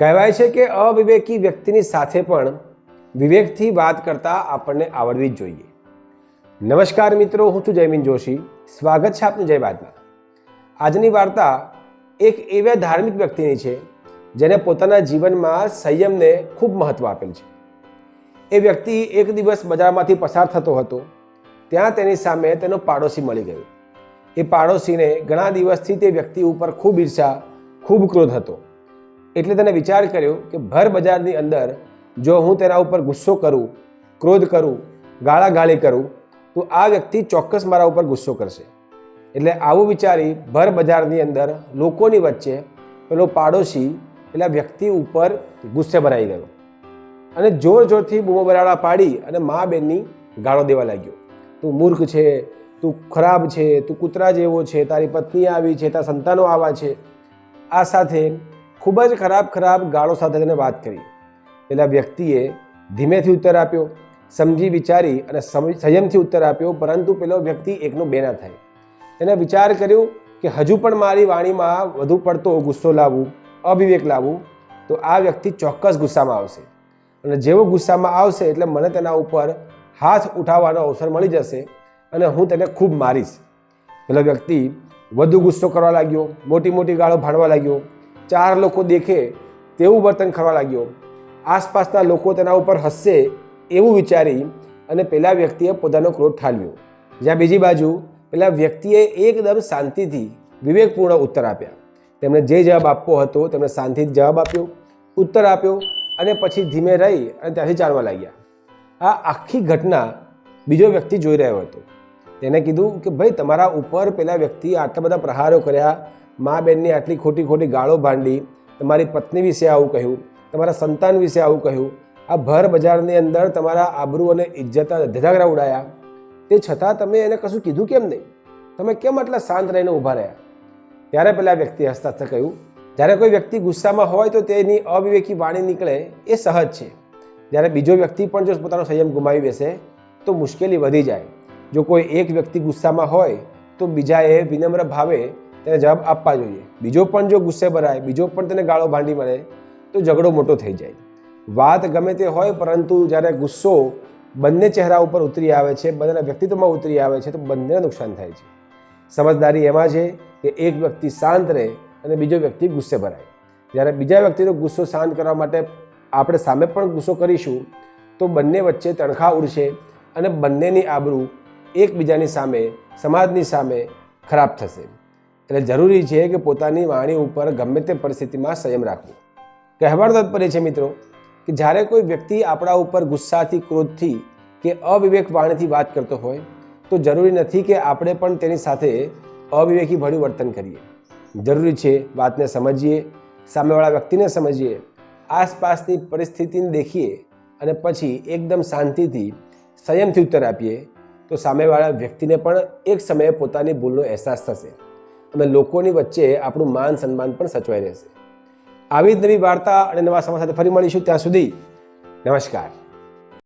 કહેવાય છે કે અવિવેકી વ્યક્તિની સાથે પણ વિવેકથી વાત કરતાં આપણને આવડવી જ જોઈએ. નમસ્કાર મિત્રો, હું છું જયમીન જોશી. સ્વાગત છે આપનું જય બાદમાં. આજની વાર્તા એક એવા ધાર્મિક વ્યક્તિની છે જેને પોતાના જીવનમાં સંયમને ખૂબ મહત્ત્વ આપેલ છે. એ વ્યક્તિ એક દિવસ બજારમાંથી પસાર થતો હતો. ત્યાં તેની સામે તેનો પાડોશી મળી ગયો. એ પાડોશીને ઘણા દિવસથી તે વ્યક્તિ ઉપર ખૂબ ઈર્ષા, ખૂબ ક્રોધ હતો. એટલે તેને વિચાર કર્યો કે ભર બજારની અંદર જો હું તેના ઉપર ગુસ્સો કરું, ક્રોધ કરું, ગાળાગાળી કરું, તો આ વ્યક્તિ ચોક્કસ મારા ઉપર ગુસ્સો કરશે. એટલે આવું વિચારી ભર બજારની અંદર લોકોની વચ્ચે પેલો પાડોશી પેલા વ્યક્તિ ઉપર ગુસ્સે ભરાઈ ગયો. અને જોર જોરથી બૂમો બરાડા પાડી અને મા બેનની ગાળો દેવા લાગ્યો. તું મૂર્ખ છે, તું ખરાબ છે, તું કૂતરા જેવો છે, તારી પત્ની આવી છે, તારા સંતાનો આવા છે. આ સાથે ખૂબ જ ખરાબ ખરાબ ગાળો સાથે તેને વાત કરી. પેલા વ્યક્તિએ ધીમેથી ઉત્તર આપ્યો, સમજી વિચારી અને સંયમથી ઉત્તર આપ્યો, પરંતુ પેલો વ્યક્તિ એકનો બે ના થાય. એને વિચાર કર્યો કે હજુ પણ મારી વાણીમાં વધુ પડતો ગુસ્સો લાવવું અવિવેક લાવવું તો આ વ્યક્તિ ચોક્કસ ગુસ્સામાં આવશે. અને જેવો ગુસ્સામાં આવશે એટલે મને તેના ઉપર હાથ ઉઠાવવાનો અવસર મળી જશે અને હું તેને ખૂબ મારીશ. પેલો વ્યક્તિ વધુ ગુસ્સો કરવા લાગ્યો મોટી મોટી ગાળો ભાણવા લાગ્યો ચાર લોકો દેખે તેવું વર્તન કરવા લાગ્યો. આસપાસના લોકો તેના ઉપર હસશે એવું વિચારી અને પેલા વ્યક્તિએ પોતાનો ક્રોધ ઠાલવ્યો. જ્યાં બીજી બાજુ પેલા વ્યક્તિએ એકદમ શાંતિથી વિવેકપૂર્ણ ઉત્તર આપ્યા. તેમણે જે જવાબ આપવો હતો તેમણે શાંતિથી જવાબ આપ્યો, ઉત્તર આપ્યો અને પછી ધીમે રહી અને ત્યાંથી ચાલવા લાગ્યા. આ આખી ઘટના બીજો વ્યક્તિ જોઈ રહ્યો હતો. તેને કીધું કે, ભાઈ, તમારા ઉપર પેલા વ્યક્તિએ આટલા બધા પ્રહારો કર્યા મા બેનની આટલી ખોટી ખોટી ગાળો ભાંડી, તમારી પત્ની વિશે આવું કહ્યું, તમારા સંતાન વિશે આવું કહ્યું, આ ભર બજારની અંદર તમારા આબરૂ અને ઇજ્જત ધજાગરા ઉડાયા. તે છતાં તમે એને કશું કીધું કેમ નહીં? તમે કેમ આટલા શાંત રહીને ઊભા રહ્યા? ત્યારે પેલા વ્યક્તિ હસતા કહ્યું જ્યારે કોઈ વ્યક્તિ ગુસ્સામાં હોય તો તેની અવિવેકી વાણી નીકળે એ સહજ છે. જ્યારે બીજો વ્યક્તિ પણ જો પોતાનો સંયમ ગુમાવી બેસે, તો મુશ્કેલી વધી જાય. જો કોઈ એક વ્યક્તિ ગુસ્સામાં હોય, તો બીજાએ વિનમ્ર ભાવે તેને જવાબ આપવા જોઈએ. બીજો પણ જો ગુસ્સે ભરાય, બીજો પણ તેને ગાળો ભાંડી મળે તો ઝઘડો મોટો થઈ જાય. વાત ગમે તે હોય, પરંતુ જ્યારે ગુસ્સો બંને ચહેરા ઉપર ઉતરી આવે છે, બંનેના વ્યક્તિત્વમાં ઉતરી આવે છે, તો બંનેને નુકસાન થાય છે. સમજદારી એમાં છે કે એક વ્યક્તિ શાંત રહે અને બીજો વ્યક્તિ ગુસ્સે ભરાય. જ્યારે બીજા વ્યક્તિનો ગુસ્સો શાંત કરવા માટે આપણે સામે પણ ગુસ્સો કરીશું, તો બંને વચ્ચે તણખા ઉડશે અને બંનેની આબરૂ એકબીજાની સામે, સમાજની સામે ખરાબ થશે. એટલે જરૂરી છે કે પોતાની વાણી ઉપર ગમે તે પરિસ્થિતિમાં સંયમ રાખવો. કહેવાનો તાત્પર્ય છે મિત્રો કે જ્યારે કોઈ વ્યક્તિ આપણા ઉપર ગુસ્સાથી, ક્રોધથી કે અવિવેક વાણીથી વાત કરતો હોય, તો જરૂરી નથી કે આપણે પણ તેની સાથે અવિવેકી ભર્યું વર્તન કરીએ. જરૂરી છે વાતને સમજીએ, સામેવાળા વ્યક્તિને સમજીએ, આસપાસની પરિસ્થિતિને દેખીએ અને પછી એકદમ શાંતિથી સંયમથી ઉત્તર આપીએ, તો સામેવાળા વ્યક્તિને પણ એક સમયે પોતાની ભૂલનો અહેસાસ થશે. અને લોકોની વચ્ચે આપણું માન સન્માન પણ સચવાઈ રહેશે. આવી જ નવી વાર્તા અને નવા સમાજ સાથે ફરી મળીશું. ત્યાં સુધી નમસ્કાર.